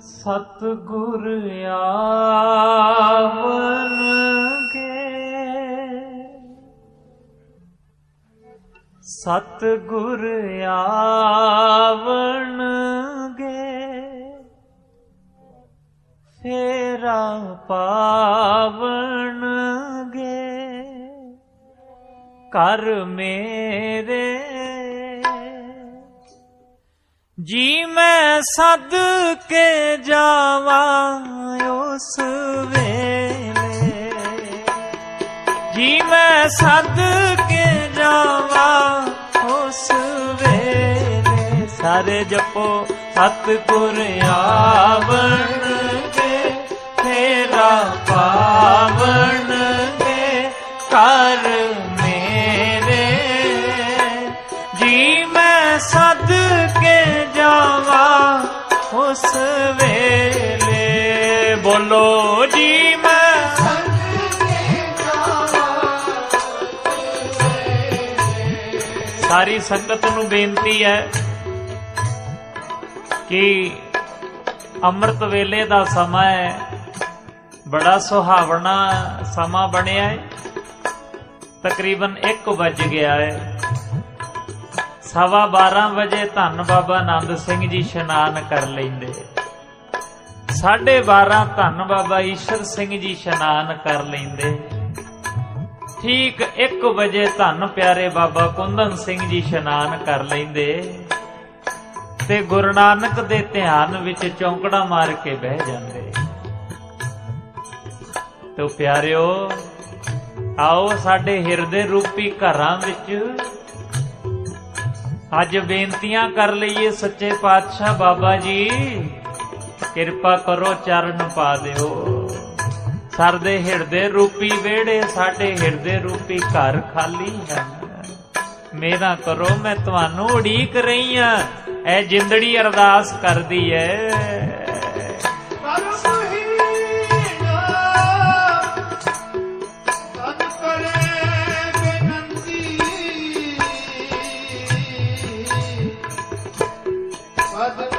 ਸਤਿਗੁਰ ਆਵਣਗੇ। ਸਤਿਗੁਰ ਆਵਣਗੇ। ਫੇਰਾ ਪਾਵਣਗੇ। ਕਰ ਮੇਰੇ ਜੀ ਮੈਂ ਸਦ ਕੇ ਜਾਵਾਂ ਉਸ ਵੇਲੇ। ਜੀ ਮੈਂ ਸਦ ਕੇ ਜਾਵਾਂ ਉਸ ਵੇਲੇ। ਸਾਰੇ ਜਪੋ ਸਤਿਗੁਰ ਆਵਣ ਕੇ, ਤੇਰਾ ਪਾਵਣ ਕੇ ਕਰ ਮੇਰੇ ਬੋਲੋ ਜੀ ਮੈਂ। ਸਾਰੀ ਸੰਗਤ ਨੂੰ ਬੇਨਤੀ ਹੈ ਕਿ ਅੰਮ੍ਰਿਤ ਵੇਲੇ ਦਾ ਸਮਾਂ ਹੈ। ਬੜਾ ਸੁਹਾਵਣਾ ਸਮਾਂ ਬਣਿਆ ਹੈ। ਤਕਰੀਬਨ 1 ਵੱਜ ਗਿਆ ਹੈ। ਸਵਾ 12 ਵਜੇ ਧੰਨ ਬਾਬਾ ਆਨੰਦ ਸਿੰਘ ਜੀ ਇਸ਼ਨਾਨ ਕਰ ਲੈਂਦੇ। ਸਾਢੇ 12 ਧੰਨ ਬਾਬਾ ਈਸ਼ਰ ਸਿੰਘ ਜੀ ਇਸ਼ਨਾਨ ਕਰ ਲੈਂਦੇ। ਠੀਕ 1 ਵਜੇ ਧੰਨ ਪਿਆਰੇ ਬਾਬਾ ਕੁੰਦਨ ਸਿੰਘ ਜੀ ਇਸ਼ਨਾਨ ਕਰ ਲੈਂਦੇ। ਤੇ ਗੁਰੂ ਨਾਨਕ ਦੇ ਧਿਆਨ ਵਿੱਚ ਚੌਂਕੜਾ ਮਾਰ ਕੇ ਬਹਿ ਜਾਂਦੇ। ਤੋ ਪਿਆਰਿਓ, ਆਓ ਸਾਡੇ ਹਿਰਦੇ ਰੂਪੀ ਘਰਾਂ ਵਿੱਚ ਅੱਜ ਬੇਨਤੀਆਂ ਕਰ ਲਈਏ ਸੱਚੇ ਪਾਤਸ਼ਾਹ ਬਾਬਾ ਜੀ। ਕਿਰਪਾ ਕਰੋ, ਚਰਨ ਪਾ ਦਿਓ। ਸਰਦੇ ਹਿਰਦੇ ਰੂਪੀ ਵੇੜੇ ਸਾਡੇ ਹਿਰਦੇ ਰੂਪੀ ਘਰ ਖਾਲੀ ਹੈ। ਮੇਰਾ ਕਰੋ, ਮੈਂ ਤੁਹਾਨੂੰ ਉਡੀਕ ਰਹੀ ਆ ਐ ਜਿੰਦੜੀ ਅਰਦਾਸ ਕਰਦੀ ਐ But